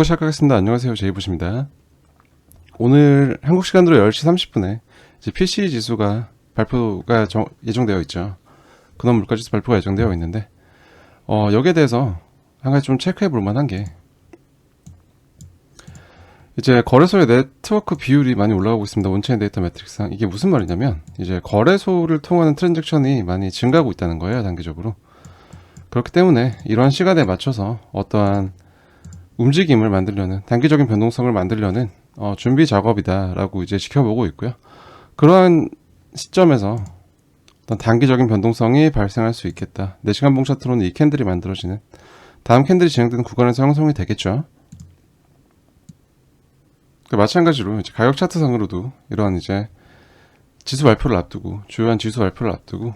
녹화 시작하겠습니다. 안녕하세요. 제이부십니다. 오늘 한국 시간으로 10시 30분에 이제 PC 지수가 발표가 정- 예정되어 있죠. 근원 물가 지수 발표가 예정되어 있는데 어, 여기에 대해서 한 가지 좀 체크해 볼 만한 게 이제 거래소의 네트워크 비율이 많이 올라가고 있습니다. 온체인 데이터 매트릭스상 이게 무슨 말이냐면 이제 거래소를 통하는 트랜잭션이 많이 증가하고 있다는 거예요. 단기적으로. 그렇기 때문에 이러한 시간에 맞춰서 어떠한 움직임을 만들려는 단기적인 변동성을 만들려는 어, 준비 작업이다라고 이제 지켜보고 있고요. 그러한 시점에서 어떤 단기적인 변동성이 발생할 수 있겠다. 4시간 봉 차트로는 이 캔들이 만들어지는 다음 캔들이 진행되는 구간에서 형성이 되겠죠. 그 마찬가지로 이제 가격 차트상으로도 이러한 이제 지수 발표를 앞두고 주요한 지수 발표를 앞두고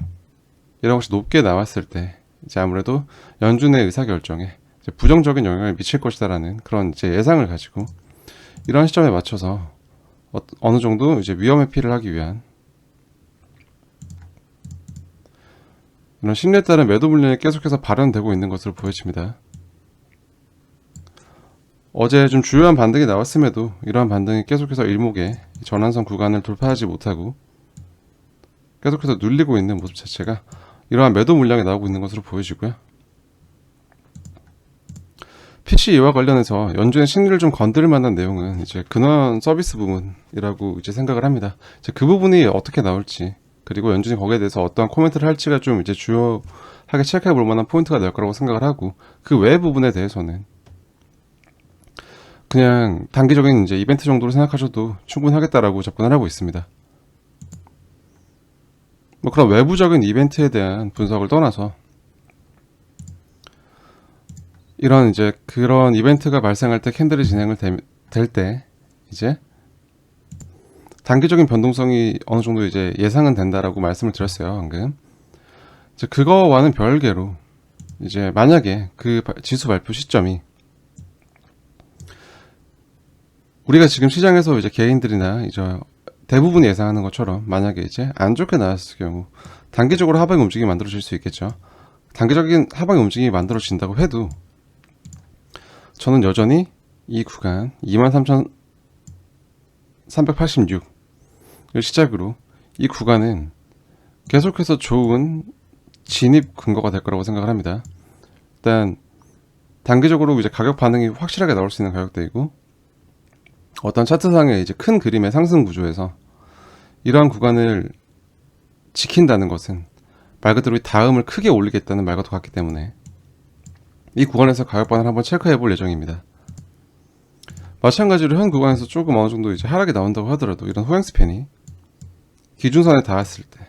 이런 것이 높게 나왔을 때 이제 아무래도 연준의 의사 결정에 이제 부정적인 영향을 미칠 것이다라는 그런 이제 예상을 가지고 이런 시점에 맞춰서 어, 느 정도 이제 위험 회피를 하기 위한 이런 심리에 따른 매도 물량이 계속해서 발현되고 있는 것으로 보여집니다. 어제 좀 주요한 반등이 나왔음에도 이러한 반등이 계속해서 일목의 전환선 구간을 돌파하지 못하고 계속해서 눌리고 있는 모습 자체가 이러한 매도 물량이 나오고 있는 것으로 보여지고요. PC와 관련해서 연준의 심리를 좀 건드릴 만한 내용은 이제 근원 서비스 부분이라고 이제 생각을 합니다. 이제 그 부분이 어떻게 나올지 그리고 연준이 거기에 대해서 어떠한 코멘트를 할지가 좀 이제 주요하게 체크해 볼 만한 포인트가 될 거라고 생각을 하고 그 외 부분에 대해서는 그냥 단기적인 이제 이벤트 정도로 생각하셔도 충분하겠다라고 접근을 하고 있습니다. 뭐 그런 외부적인 이벤트에 대한 분석을 떠나서 이런 이제 그런 이벤트가 발생할 때 캔들이 진행을 될 때 이제 단기적인 변동성이 어느 정도 이제 예상은 된다라고 말씀을 드렸어요 방금 이제 그거와는 별개로 이제 만약에 그 바- 지수 발표 시점이 우리가 지금 시장에서 이제 개인들이나 이제 대부분이 예상하는 것처럼 만약에 이제 안 좋게 나왔을 경우 단기적으로 하방의 움직임이 만들어질 수 있겠죠. 단기적인 하방의 움직임이 만들어진다고 해도 저는 여전히 이 구간 23,386을 시작으로 이 구간은 계속해서 좋은 진입 근거가 될 거라고 생각을 합니다. 일단 단기적으로 이제 가격 반응이 확실하게 나올 수 있는 가격대이고 어떤 차트상의 이제 큰 그림의 상승 구조에서 이러한 구간을 지킨다는 것은 말 그대로 이 다음을 크게 올리겠다는 말과도 같기 때문에 이 구간에서 가격 반응을 한번 체크해 볼 예정입니다. 마찬가지로 현 구간에서 조금 어느 정도 이제 하락이 나온다고 하더라도 이런 호양 스팬이 기준선에 닿았을 때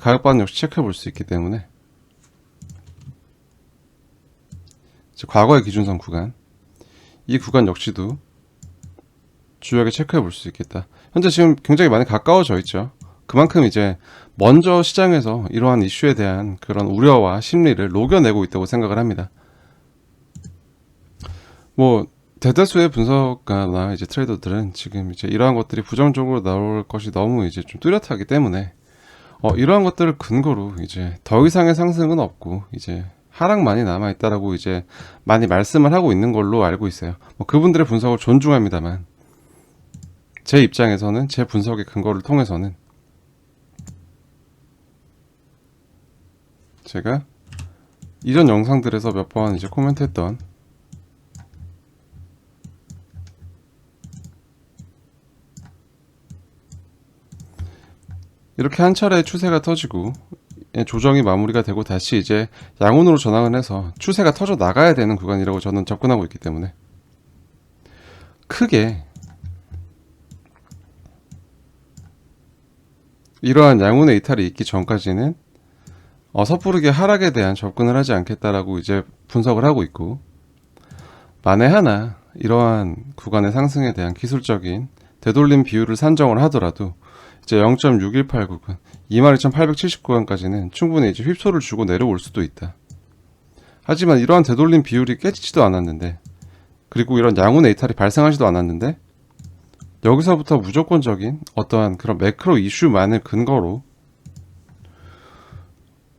가격 반응 역시 체크해 볼 수 있기 때문에 과거의 기준선 구간 이 구간 역시도 주요하게 체크해 볼 수 있겠다. 현재 지금 굉장히 많이 가까워져 있죠. 그만큼 이제 먼저 시장에서 이러한 이슈에 대한 그런 우려와 심리를 녹여내고 있다고 생각을 합니다. 뭐 대다수의 분석가나 이제 트레이더들은 지금 이제 이러한 것들이 부정적으로 나올 것이 너무 이제 좀 뚜렷하기 때문에 어, 이러한 것들을 근거로 이제 더 이상의 상승은 없고 이제 하락만이 남아 있다라고 이제 많이 말씀을 하고 있는 걸로 알고 있어요. 뭐 그분들의 분석을 존중합니다만 제 입장에서는 제 분석의 근거를 통해서는 제가 이전 영상들에서 몇 번 이제 코멘트했던 이렇게 한 차례 추세가 터지고 예, 조정이 마무리가 되고 다시 이제 양온으로 전환을 해서 추세가 터져 나가야 되는 구간이라고 저는 접근하고 있기 때문에. 크게 이러한 양운의 이탈이 있기 전까지는 어, 섣부르게 하락에 대한 접근을 하지 않겠다라고 이제 분석을 하고 있고 만에 하나 이러한 구간의 상승에 대한 기술적인 되돌림 비율을 산정을 하더라도 이제 0.6189군 22,879원까지는 충분히 이제 휩소를 주고 내려올 수도 있다. 하지만 이러한 되돌림 비율이 깨지지도 않았는데 그리고 이런 양운의 이탈이 발생하지도 않았는데 여기서부터 무조건적인 어떠한 그런 매크로 이슈만을 근거로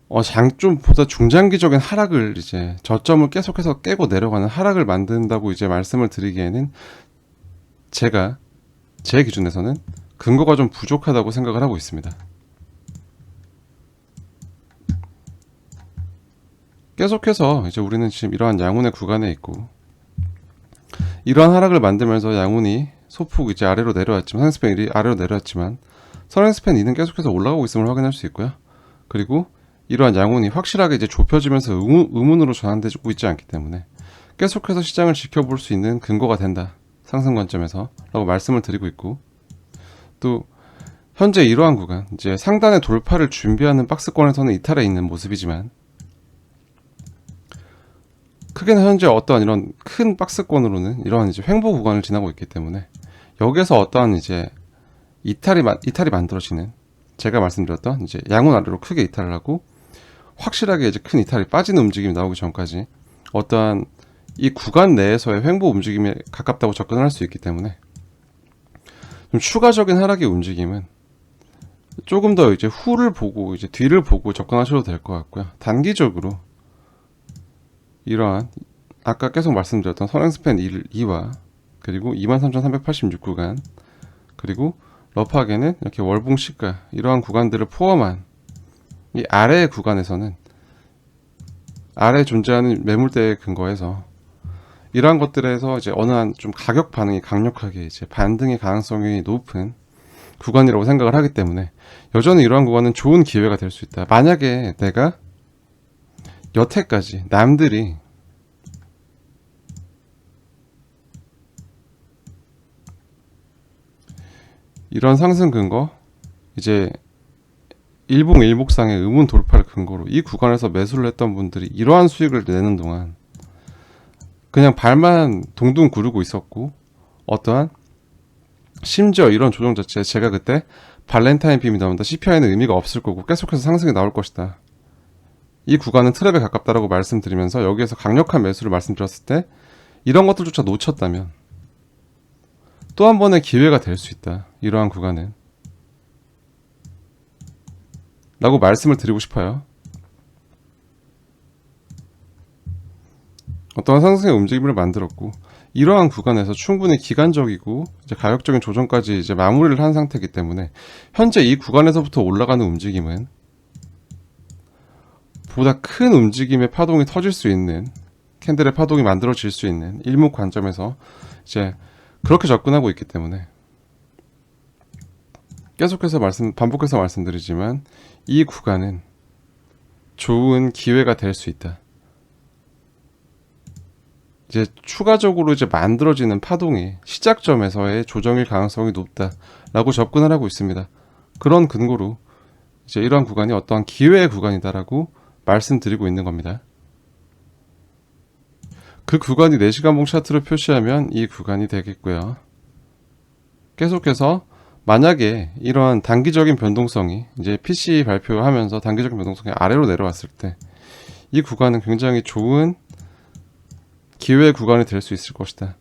어, 장좀 보다 중장기적인 하락을 이제 저점을 계속해서 깨고 내려가는 하락을 만든다고 이제 말씀을 드리기에는 제가 제 기준에서는 근거가 좀 부족하다고 생각을 하고 있습니다. 계속해서 이제 우리는 지금 이러한 양운의 구간에 있고 이러한 하락을 만들면서 양운이 소폭 이제 아래로 내려왔지만 선행스팬 1이 아래로 내려왔지만 선행스팬 2는 계속해서 올라가고 있음을 확인할 수 있고요. 그리고 이러한 양운이 확실하게 이제 좁혀지면서 의문, 의문으로 전환되고 있지 않기 때문에 계속해서 시장을 지켜볼 수 있는 근거가 된다. 상승 관점에서 라고 말씀을 드리고 있고 또 현재 이러한 구간 이제 상단의 돌파를 준비하는 박스권에서는 이탈해 있는 모습이지만 크게는 현재 어떠한 이런 큰 박스권으로는 이러한 이제 횡보 구간을 지나고 있기 때문에 여기에서 어떠한 이제 이탈이 마- 이탈이 만들어지는 제가 말씀드렸던 이제 양운 아래로 크게 이탈을 하고 확실하게 이제 큰 이탈이 빠지는 움직임이 나오기 전까지 어떠한 이 구간 내에서의 횡보 움직임에 가깝다고 접근을 할수 있기 때문에 좀 추가적인 하락의 움직임은 조금 더 이제 후를 보고 이제 뒤를 보고 접근하셔도 될 것 같고요. 단기적으로 이러한 아까 계속 말씀드렸던 선행 스팬 2와 그리고 23,386 구간 그리고 러프하게는 이렇게 월봉 시가 이러한 구간들을 포함한 이 아래의 구간에서는 아래 존재하는 매물대에 근거해서 이러한 것들에서 이제 어느 한 좀 가격 반응이 강력하게 이제 반등의 가능성이 높은 구간이라고 생각을 하기 때문에 여전히 이러한 구간은 좋은 기회가 될 수 있다. 만약에 내가 여태까지 남들이 이런 상승 근거 이제 일봉 일목상의 의문 돌파를 근거로 이 구간에서 매수를 했던 분들이 이러한 수익을 내는 동안 그냥 발만 동동 구르고 있었고 어떠한 심지어 이런 조정 자체 제가 그때 발렌타인 빔이 나온다 CPI는 의미가 없을 거고 계속해서 상승이 나올 것이다. 이 구간은 트랩에 가깝다라고 말씀드리면서 여기에서 강력한 매수를 말씀드렸을 때 이런 것들조차 놓쳤다면 또 한 번의 기회가 될 수 있다. 이러한 구간은 라고 말씀을 드리고 싶어요 어떠한 상승의 움직임을 만들었고 이러한 구간에서 충분히 기간적이고 이제 가격적인 조정까지 이제 마무리를 한 상태이기 때문에 현재 이 구간에서부터 올라가는 움직임은 보다 큰 움직임의 파동이 터질 수 있는 캔들의 파동이 만들어질 수 있는 일목 관점에서 이제 그렇게 접근하고 있기 때문에 계속해서 말씀 반복해서 말씀드리지만 이 구간은 좋은 기회가 될 수 있다. 이제 추가적으로 이제 만들어지는 파동이 시작점에서의 조정일 가능성이 높다라고 접근을 하고 있습니다. 그런 근거로 이제 이러한 구간이 어떠한 기회의 구간이다라고 말씀드리고 있는 겁니다. 그 구간이 4시간봉 차트로 표시하면 이 구간이 되겠고요. 계속해서 만약에 이러한 단기적인 변동성이 이제 PC 발표하면서 단기적인 변동성이 아래로 내려왔을 때 이 구간은 굉장히 좋은 기회 구간이 될 수 있을 것이다.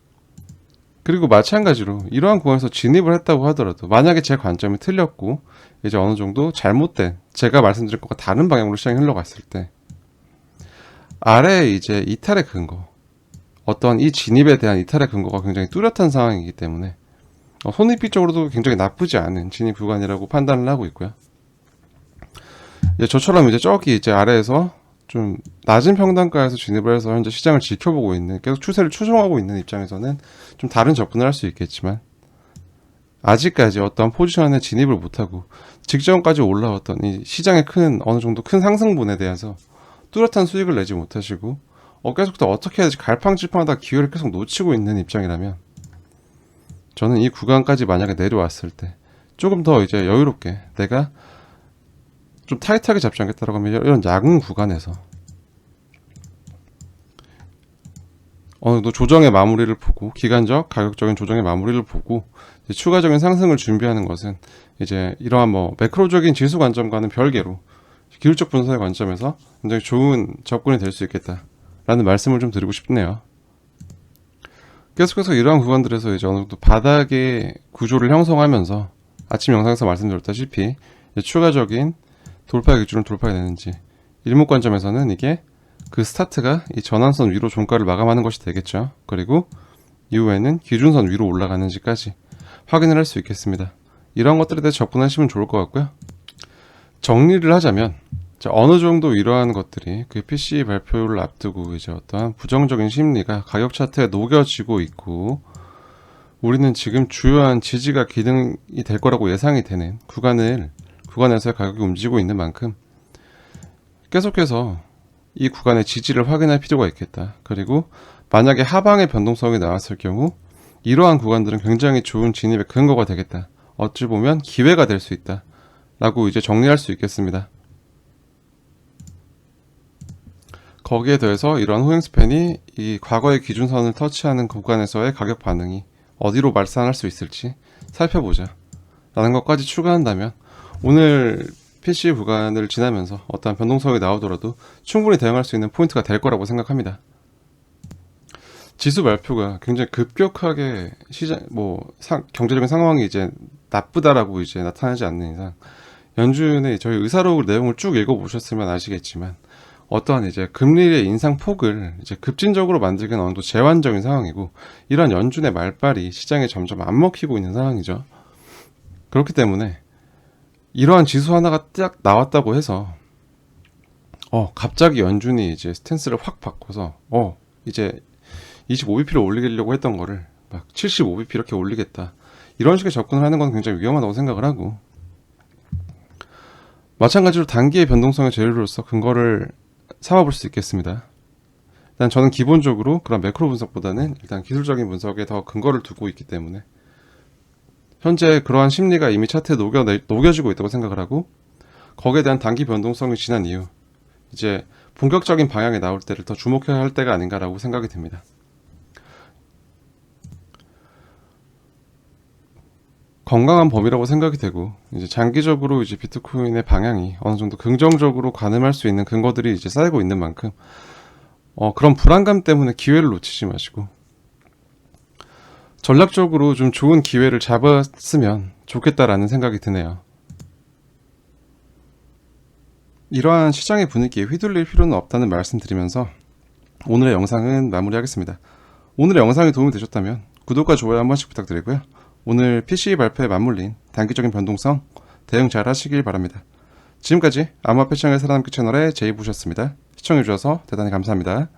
그리고 마찬가지로 이러한 구간에서 진입을 했다고 하더라도 만약에 제 관점이 틀렸고 이제 어느 정도 잘못된 제가 말씀드린 것과 다른 방향으로 시장이 흘러갔을 때 아래에 이제 이탈의 근거 어떤 이 진입에 대한 이탈의 근거가 굉장히 뚜렷한 상황이기 때문에 어, 손익비적으로도 굉장히 나쁘지 않은 진입 구간이라고 판단을 하고 있고요. 저처럼 이제 저기 이제 아래에서 좀 낮은 평단가에서 진입을 해서 현재 시장을 지켜보고 있는 계속 추세를 추종하고 있는 입장에서는 좀 다른 접근을 할 수 있겠지만 아직까지 어떠한 포지션에 진입을 못하고 직전까지 올라왔던 이 시장의 큰 어느 정도 큰 상승분에 대해서 뚜렷한 수익을 내지 못하시고 어 계속 더 어떻게 해야 될지 갈팡질팡하다 기회를 계속 놓치고 있는 입장이라면 저는 이 구간까지 만약에 내려왔을 때 조금 더 이제 여유롭게 내가 좀 타이트하게 잡지 않겠다라고 하면 이런 야구 구간에서 어느 정도 조정의 마무리를 보고 기간적 가격적인 조정의 마무리를 보고 추가적인 상승을 준비하는 것은 이제 이러한 뭐 매크로적인 지수 관점과는 별개로 기술적 분석의 관점에서 굉장히 좋은 접근이 될 수 있겠다라는 말씀을 좀 드리고 싶네요. 계속해서 이러한 구간들에서 이제 어느 정도 바닥의 구조를 형성하면서 아침 영상에서 말씀드렸다시피 추가적인 돌파 기준을 돌파해내는지 일목 관점에서는 이게 그 스타트가 이 전환선 위로 종가를 마감하는 것이 되겠죠. 그리고 이후에는 기준선 위로 올라가는지까지 확인을 할 수 있겠습니다. 이런 것들에 대해 접근하시면 좋을 것 같고요. 정리를 하자면 자, 어느 정도 이러한 것들이 그 PC 발표를 앞두고 이제 어떠한 부정적인 심리가 가격 차트에 녹여지고 있고 우리는 지금 주요한 지지가 기능이 될 거라고 예상이 되는 구간을 구간에서의 가격이 움직이고 있는 만큼 계속해서 이 구간의 지지를 확인할 필요가 있겠다. 그리고 만약에 하방의 변동성이 나왔을 경우 이러한 구간들은 굉장히 좋은 진입의 근거가 되겠다. 어찌 보면 기회가 될 수 있다. 라고 이제 정리할 수 있겠습니다. 거기에 더해서 이런 호행 스팬이 이 과거의 기준선을 터치하는 구간에서의 가격 반응이 어디로 말산할 수 있을지 살펴보자. 라는 것까지 추가한다면 오늘 PC 구간을 지나면서 어떠한 변동성이 나오더라도 충분히 대응할 수 있는 포인트가 될 거라고 생각합니다. 지수 발표가 굉장히 급격하게 시장 뭐 상- 경제적인 상황이 이제 나쁘다라고 이제 나타나지 않는 이상 연준의 저희 의사록 내용을 쭉 읽어보셨으면 아시겠지만 어떠한 이제 금리의 인상 폭을 이제 급진적으로 만들기는 어느 정도 제한적인 상황이고 이러한 연준의 말빨이 시장에 점점 안 먹히고 있는 상황이죠. 그렇기 때문에 이러한 지수 하나가 딱 나왔다고 해서 어 갑자기 연준이 이제 스탠스를 확 바꿔서 어 이제 25bp를 올리려고 했던 거를 막 75bp 이렇게 올리겠다 이런 식의 접근을 하는 건 굉장히 위험하다고 생각을 하고 마찬가지로 단기의 변동성의 재료로서 근거를 삼아볼 수 있겠습니다. 일단 저는 기본적으로 그런 매크로 분석보다는 일단 기술적인 분석에 더 근거를 두고 있기 때문에 현재 그러한 심리가 이미 차트에 녹여, 녹여지고 있다고 생각을 하고 거기에 대한 단기 변동성이 지난 이후 이제 본격적인 방향에 나올 때를 더 주목해야 할 때가 아닌가라고 생각이 듭니다. 건강한 범위라고 생각이 되고 이제 장기적으로 이제 비트코인의 방향이 어느 정도 긍정적으로 가늠할 수 있는 근거들이 이제 쌓이고 있는 만큼 어, 그런 불안감 때문에 기회를 놓치지 마시고 전략적으로 좀 좋은 기회를 잡았으면 좋겠다라는 생각이 드네요. 이러한 시장의 분위기에 휘둘릴 필요는 없다는 말씀드리면서 오늘의 영상은 마무리하겠습니다. 오늘의 영상이 도움이 되셨다면 구독과 좋아요 한 번씩 부탁드리고요. 오늘 PC 발표에 맞물린 단기적인 변동성 대응 잘 하시길 바랍니다. 지금까지 암호화 패션을 살아남기 채널의 제이부셨습니다. 시청해주셔서 대단히 감사합니다.